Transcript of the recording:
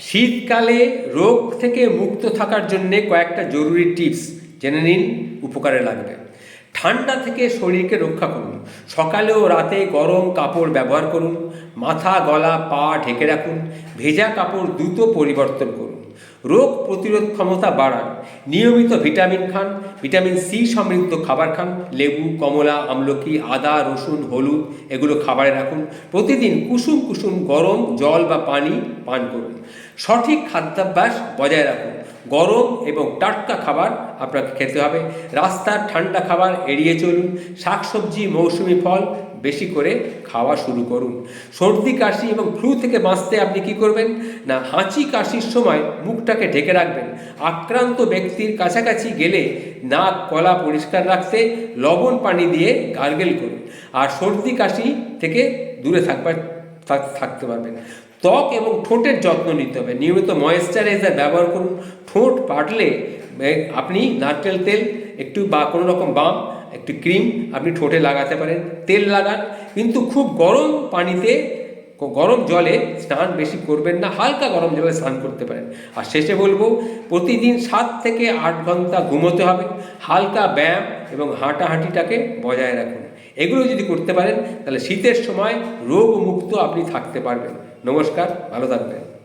শীতকালে রোগ থেকে মুক্ত থাকার জন্যে কয়েকটা জরুরি টিপস জেনে নিন, উপকারে লাগবে। ঠান্ডা থেকে শরীরকে রক্ষা করুন। সকালে ও রাতে গরম কাপড় ব্যবহার করুন। মাথা, গলা, পা ঢেকে রাখুন। ভেজা কাপড় দ্রুত পরিবর্তন করুন। রোগ প্রতিরোধ ক্ষমতা বাড়ান। নিয়মিত ভিটামিন খান, ভিটামিন সি সমৃদ্ধ খাবার খান, লেবু, কমলা, আমলকি, আদা, রসুন, হলুদ, এগুলো খাবারে রাখুন। প্রতিদিন কুসুম কুসুম গরম জল বা পানি পান করুন। সঠিক খাদ্যাভ্যাস বজায় রাখুন। গরম এবং টাটকা খাবার আপনাকে খেতে হবে। রাস্তার ঠান্ডা খাবার এড়িয়ে চলুন। শাকসবজি, মৌসুমি ফল বেশি করে খাওয়া শুরু করুন। সর্দি, কাশি এবং ফ্লু থেকে বাঁচতে আপনি কি করবেন? না, হাঁচি, কাশির সময় মুখটাকে ঢেকে রাখবেন। আক্রান্ত ব্যক্তির কাছাকাছি গেলে নাক কলা পরিষ্কার রাখতে লবণ পানি দিয়ে গার্গেল করুন। আর সর্দি, কাশি থেকে দূরে থাকবার থাকতে পারবেন। ত্বক এবং ঠোঁটের যত্ন নিতে হবে। নিয়মিত ময়েশ্চারাইজার ব্যবহার করুন। ঠোঁট পাটলে আপনি নারকেল তেল, একটু বা কোনো রকম বাম, একটু ক্রিম আপনি ঠোঁটে লাগাতে পারেন। তেল লাগান, কিন্তু খুব গরম পানিতে গরম জলে স্নান বেশি করবেন না, হালকা গরম জলে স্নান করতে পারেন। আর শেষে বলব, প্রতিদিন সাত থেকে আট ঘণ্টা ঘুমোতে হবে, হালকা ব্যায়াম এবং হাঁটাহাঁটিটাকে বজায় রাখুন। এগুলো যদি করতে পারেন, তাহলে শীতের সময় রোগমুক্ত আপনি থাকতে পারবেন। নমস্কার, ভালো থাকবেন।